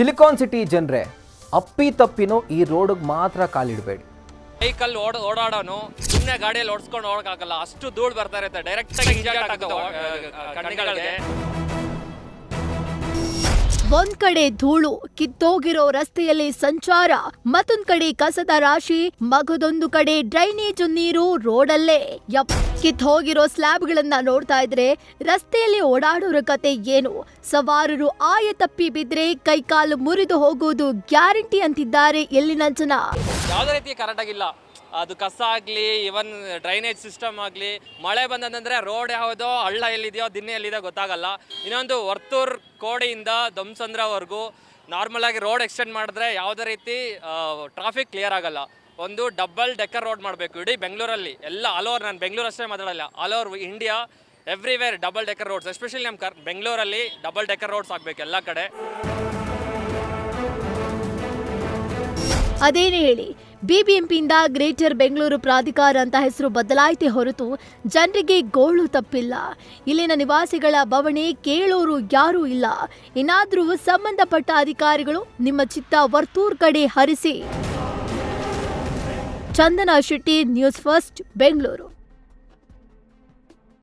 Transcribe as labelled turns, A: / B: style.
A: Silicon city ಜನರೇ, ಅಪ್ಪಿ ತಪ್ಪಿನೂ ಈ ರೋಡ್ಗೆ ಮಾತ್ರ ಕಾಲಿಡಬೇಡಿ.
B: ಬೈಕಲ್ಲಿ ಓಡ ಓಡಾಡೋನು ಸುಮ್ಮನೆ ಗಾಡಿಯಲ್ಲಿ ಓಡಿಸ್ಕೊಂಡು ಹೋಗಕ್ಕಾಗಲ್ಲ ಅಷ್ಟು ಧೂಳು ಬರ್ತಾ ಇರುತ್ತೆ ಡೈರೆಕ್ಟ್ ಆಗಿ
C: ಒಂದ್ ಕಡೆ ಧೂಳು, ಕಿತ್ತೋಗಿರೋ ರಸ್ತೆಯಲ್ಲಿ ಸಂಚಾರ, ಮತ್ತೊಂದ್ ಕಡೆ ಕಸದ ರಾಶಿ, ಮಗದೊಂದು ಕಡೆ ಡ್ರೈನೇಜ್ ನೀರು ರೋಡಲ್ಲೇ. ಯಪ್ ಕಿತ್ ಹೋಗಿರೋ ಸ್ಲ್ಯಾಬ್ಗಳನ್ನ ನೋಡ್ತಾ ಇದ್ರೆ ರಸ್ತೆಯಲ್ಲಿ ಓಡಾಡೋರ ಕತೆ ಏನು? ಸವಾರರು ಆಯ ತಪ್ಪಿ ಬಿದ್ರೆ ಕೈಕಾಲು ಮುರಿದು ಹೋಗುವುದು ಗ್ಯಾರಂಟಿ ಅಂತಿದ್ದಾರೆ ಎಲ್ಲಿನ ಜನ.
B: ಯಾವುದೇ ರೀತಿ ಕರೆಕ್ಟ್ ಆಗಿಲ್ಲ ಅದು ಕಸ ಆಗಲಿ ಇವನ್ ಡ್ರೈನೇಜ್ ಸಿಸ್ಟಮ್ ಆಗಲಿ, ಮಳೆ ಬಂದಂದ್ರೆ ರೋಡ್ ಯಾವುದೋ ಹಳ್ಳ ಎಲ್ಲಿದೆಯೋ ದಿನ್ನೆ ಎಲ್ಲಿದೆ ಗೊತ್ತಾಗಲ್ಲ. ಇನ್ನೊಂದು ವರ್ತೂರ್ ಕೋಡೆಯಿಂದ ದಂಸಂದ್ರವರೆಗೂ ನಾರ್ಮಲ್ ಆಗಿ ರೋಡ್ ಎಕ್ಸ್ಟೆಂಡ್ ಮಾಡಿದ್ರೆ ಯಾವುದೇ ರೀತಿ ಟ್ರಾಫಿಕ್ ಕ್ಲಿಯರ್ ಆಗಲ್ಲ. ಒಂದು ಡಬಲ್ ಡೆಕ್ಕರ್ ರೋಡ್ ಮಾಡಬೇಕು. ಇಡೀ ಬೆಂಗಳೂರಲ್ಲಿ, ಎಲ್ಲ ಆಲ್ ಓವರ್ ನಾನು ಬೆಂಗಳೂರು ಅಷ್ಟೇ ಮಾತಾಡಲ್ಲ all over India everywhere double decker roads especially ನಮ್ಮ ಕರ್, ಬೆಂಗಳೂರಲ್ಲಿ ಡಬಲ್ ಡೆಕ್ಕರ್ ರೋಡ್ಸ್ ಆಗಬೇಕು ಎಲ್ಲ ಕಡೆ.
C: ಅದೇನು ಹೇಳಿ ಬಿಬಿಎಂಪಿಯಿಂದ ಗ್ರೇಟರ್ ಬೆಂಗಳೂರು ಪ್ರಾಧಿಕಾರ ಅಂತ ಹೆಸರು ಬದಲಾಯಿತೆ ಹೊರತು ಜನರಿಗೆ ಗೋಳು ತಪ್ಪಿಲ್ಲ. ಇಲ್ಲಿನ ನಿವಾಸಿಗಳ ಬವಣೆ ಕೇಳೋರು ಯಾರೂ ಇಲ್ಲ. ಏನಾದರೂ ಸಂಬಂಧಪಟ್ಟ ಅಧಿಕಾರಿಗಳು ನಿಮ್ಮ ಚಿತ್ತ ವರ್ತೂರ್ ಕಡೆ ಹರಿಸಿ. Chandana Shetty, news first, Bengaluru.